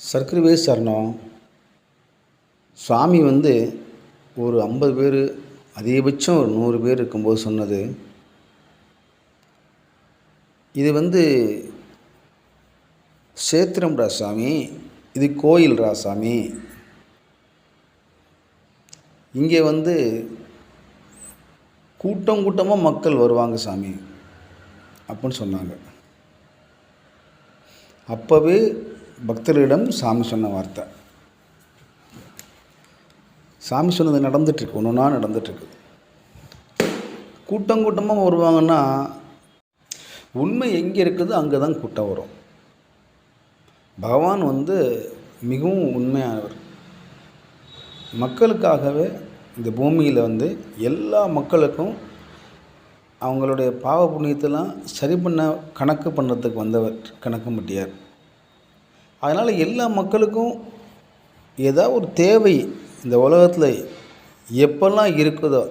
சர்க்கரவே சரணம். சுவாமி வந்து ஒரு ஐம்பது பேர் அதிகபட்சம் ஒரு நூறு பேர் இருக்கும்போது சொன்னது. இது வந்து சேத்திரம்டா சாமி இது கோயில்டா சாமி இங்கே வந்து கூட்டம் கூட்டமாக மக்கள் வருவாங்க சாமி அப்படின்னு சொன்னாங்க. அப்போவே பக்தர்களிடம் சாமி சொன்ன வார்த்தை. சாமி சொன்னது நடந்துட்டுருக்கு ஒன்று ஒன்றா நடந்துட்டுருக்கு. கூட்டம் கூட்டமாக வருவாங்கன்னா உண்மை எங்கே இருக்குது அங்கே தான் கூட்டம் வரும். பகவான் வந்து மிகவும் உண்மையானவர். மக்களுக்காகவே இந்த பூமியில் வந்து எல்லா மக்களுக்கும் அவங்களுடைய பாவ புண்ணியத்தெல்லாம் சரி பண்ண கணக்கு பண்ணுறதுக்கு வந்தவர் கணக்கு மட்டியார். அதனால் எல்லா மக்களுக்கும் ஏதாவது ஒரு தேவை இந்த உலகத்தில் எப்பெல்லாம் இருக்குதோ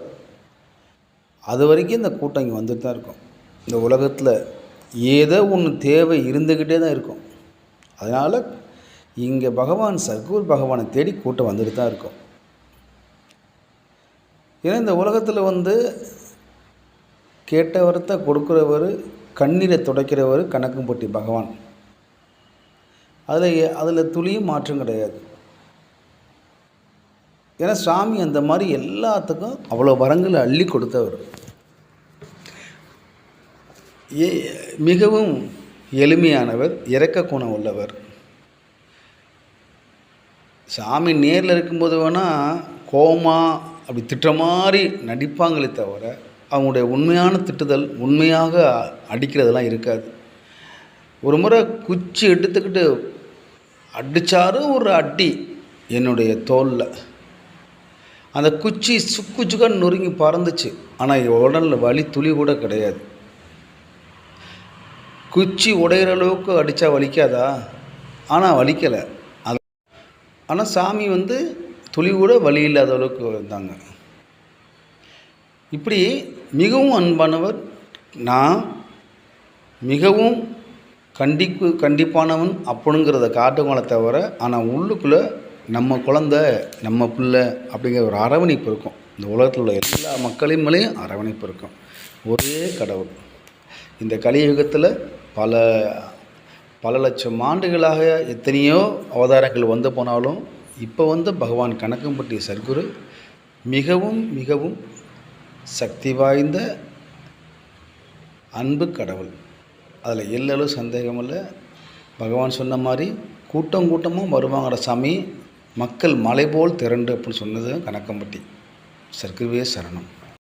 அது வரைக்கும் இந்த கூட்டம் இங்கே வந்துட்டு தான் இருக்கும். இந்த உலகத்தில் ஏதோ ஒன்று தேவை இருந்துக்கிட்டே தான் இருக்கும். அதனால் இங்கே பகவான் சர்க்கூர் பகவானை தேடி கூட்டம் வந்துட்டு தான் இருக்கும். ஏன்னா இந்த உலகத்தில் வந்து கேட்டவர்த்த கொடுக்குறவர் கண்ணீரை துடைக்கிறவர் கணக்கும்பட்டி பகவான். அதில் அதில் துளியும் மாற்றம் கிடையாது. ஏன்னா சாமி அந்த மாதிரி எல்லாத்துக்கும் அவ்வளோ வரங்களை அள்ளி கொடுத்தவர். ஏ மிகவும் எளிமையானவர் இறக்க குணம் உள்ளவர். சாமி நேரில் இருக்கும்போது வேணால் கோமா அப்படி திட்டுற மாதிரி நடிப்பாங்களே தவிர அவங்களுடைய உண்மையான திட்டுதல் உண்மையாக அடிக்கிறதெல்லாம் இருக்காது. ஒரு முறை குச்சி எடுத்துக்கிட்டு அடித்தாரும் ஒரு அடி என்னுடைய தோலில். அந்த குச்சி சுக்கு சுக்கன்னு நொறுங்கி பறந்துச்சு. ஆனால் உடலில் வலி துளி கூட கிடையாது. குச்சி உடையிற அளவுக்கு அடித்தா வலிக்காதா? ஆனால் வலிக்கலை. அது ஆனால் சாமி வந்து துளி கூட வலி இல்லாத அளவுக்கு இருந்தாங்க. இப்படி மிகவும் அன்பானவர் நான் மிகவும் கண்டிப்பு கண்டிப்பானவன் அப்படிங்கிறத காட்டுவாங்களே தவிர ஆனால் உள்ளுக்குள்ளே நம்ம குழந்த நம்ம பிள்ளை அப்படிங்கிற ஒரு அரவணைப்பு இருக்கும். இந்த உலகத்தில் உள்ள எல்லா மக்களின் மேலேயும் அரவணைப்பு இருக்கும். ஒரே கடவுள். இந்த கலியுகத்தில் பல பல லட்சம் ஆண்டுகளாக எத்தனையோ அவதாரங்கள் வந்து போனாலும் இப்போ வந்து பகவான் கணக்கம்பட்டி சர்க்குரு மிகவும் மிகவும் சக்தி வாய்ந்த அன்பு கடவுள். அதில் எல்லளவு சந்தேகம் இல்லை. பகவான் சொன்ன மாதிரி கூட்டம் கூட்டமும் வருவாங்கட சாமி. மக்கள் மலை போல் திரண்டு அப்படின்னு சொன்னது கணக்கம்பட்டி. சர்க்குருவே சரணம்.